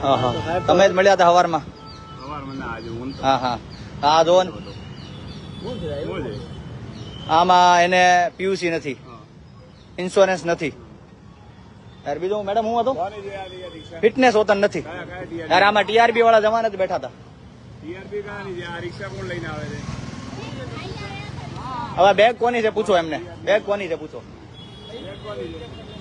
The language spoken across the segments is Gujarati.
હા હા. તમે જ મળ્યા હતા હવારમાં? હું હા હા. આ જો? આમાં એને પીયુસી નથી. ઇન્સ્યોરન્સ નથી. યાર બીજું મેડમ હું હતો? ફિટનેસ હોતન નથી. યાર આમાં ટીઆરબી વાળા જમાને જ બેઠા હતા. હવે બેગ કોની છે પૂછો એમને. બેગ કોની છે પૂછો. એક કોની છે?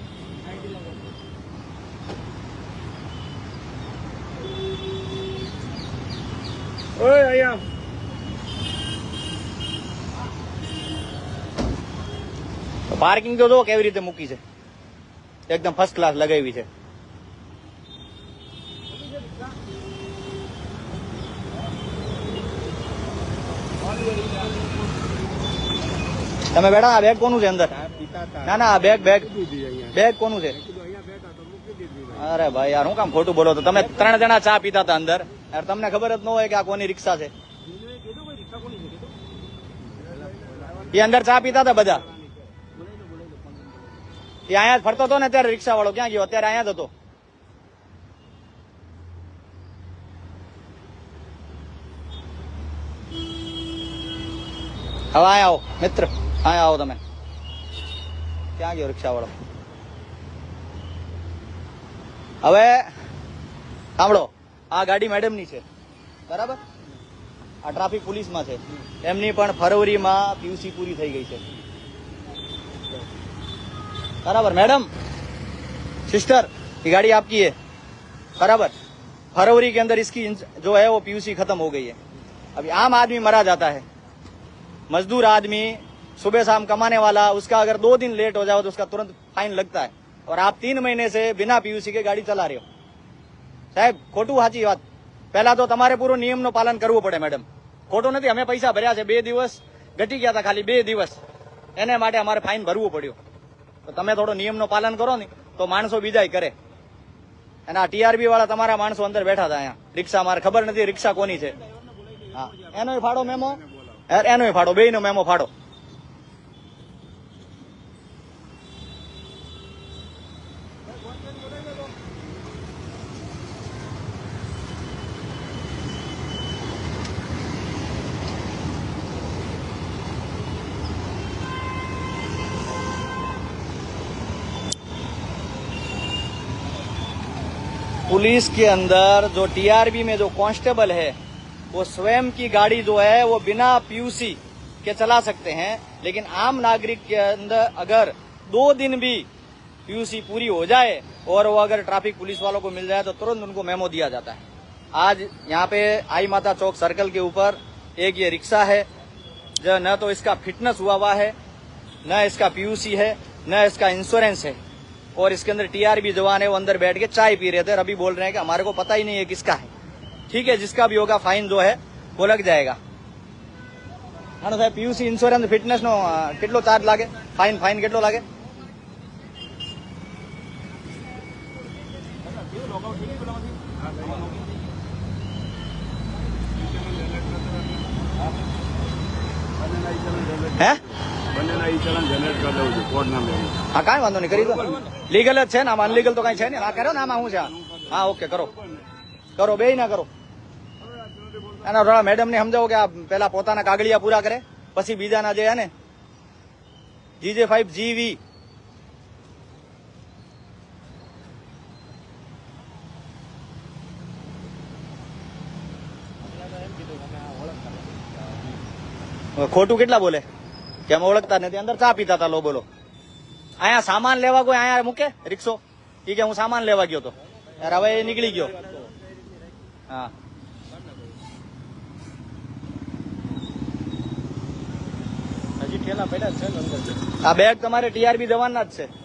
ઓય અહીંયા પાર્કિંગ તો જો કેવી રીતે મૂકી છે? એકદમ ફર્સ્ટ ક્લાસ લગાવી છે. તમે બેઠા આ બેગ કોનું છે અંદર? ના ના આ બેગ બેગ મૂકી દીધી અહીંયા. બેગ કોનું છે કીધું અહીંયા બેઠા તો મૂકી દીધી ભાઈ. અરે ભાઈ, યાર, હું કામ ખોટું બોલો તો? તમે ત્રણ જણા ચા પીતા હતા અંદર. યાર, તમને ખબર જ ન હોય કે આ કોની રિક્ષા છે. એ અંદર ચા પીતા હતા બધા. એ અહીંયા જ ફરતો હતો ને ત્યારે રિક્ષા વાળો ક્યાં ગયો? અત્યારે અહીંયા જ હતો. હવે અહીંયા આવો, મિત્ર. અહીંયા આવો તમે. ક્યાં ગયો રિક્ષા વાળો હવે સાંભળો આ ગાડી મેડમની છે બરાબર આ ટ્રાફિક પોલીસમાં છે એમની પણ ફરવરીમાં પીયુસી પૂરી થઈ ગઈ છે बराबर मैडम सिस्टर ये गाड़ी आपकी है बराबर फरवरी के अंदर इसकी इंस- जो है वो पीयूसी खत्म हो गई है अभी आम आदमी मरा जाता है मजदूर आदमी सुबह शाम कमाने वाला उसका अगर दो दिन लेट हो जाओ तो उसका तुरंत फाइन लगता है और आप तीन महीने से बिना पीयूसी के गाड़ी चला रहे हो સાહેબ ખોટું સાચી વાત પહેલા તો તમારે પૂરો નિયમનું પાલન કરવું પડે મેડમ ખોટું નથી અમે પૈસા ભર્યા છે બે દિવસ ઘટી ગયા હતા ખાલી બે દિવસ એને માટે અમારે ફાઇન ભરવું પડ્યું તો તમે થોડો નિયમનું પાલન કરો ને તો માણસો બીજાય કરે અને આ ટીઆરબી વાળા તમારા માણસો અંદર બેઠા હતા અહીંયા રિક્ષા મારે ખબર નથી રિક્ષા કોની છે હા એનોય ફાડો મેમો એ- એનોય ફાડો બેયનો મેમો ફાડો पुलिस के अंदर जो टीआरबी में जो कांस्टेबल है, वो स्वयं की गाड़ी जो है, वो बिना पीयूसी के चला सकते हैं। लेकिन आम नागरिक के अंदर अगर दो दिन भी पीयूसी पूरी हो जाए और वो अगर ट्रैफ़िक पुलिस वालों को मिल जाए तो तुरंत उनको मेमो दिया जाता है। आज यहाँ पे आई माता चौक सर्कल के ऊपर एक ये रिक्शा है। जो न तो इसका फिटनेस हुआ हुआ है, न इसका पीयूसी है, न इसका इंश्योरेंस है। और इसके अंदर टीआरबी जवान है, वो अंदर बैठ के चाय पी रहे थे अभी बोल रहे हैं कि हमारे को पता ही नहीं है किसका है। ठीक है, जिसका भी होगा फाइन जो है, वो लग जाएगा। पीयूसी इंश्योरेंस फिटनेस नो कितलो चार्ज लागे? फाइन फाइन कितलो लागे? હે? હા કાંઈ વાંધો નહીં કરી દો. લીગલ જ છે ને આમાં અનલીગલ તો કઈ છે ને હા કરો ને આમાં શું છે? હા ઓકે કરો. કરો બે ના કરો. એના થોડા મેડમ ને સમજાવો કે આ પેલા પોતાના કાગળિયા પૂરા કરે પછી બીજાના જે ને. જીજે ફાઈવ જીવી ખોટું કેટલા બોલે? કે અમે ઓળખતા નથી. અંદર ચા પીતા હતા, લો બોલો. અહીંયા સામાન લેવા કોઈ અહીંયા મૂકે, રિક્ષો. એ કે હું સામાન લેવા ગયો તો. યાર, હવે એ નીકળી ગયો. હા. હજી ઠેલા પડ્યા છે આ બેગ તમારે ટીઆરબી દવાના જ છે.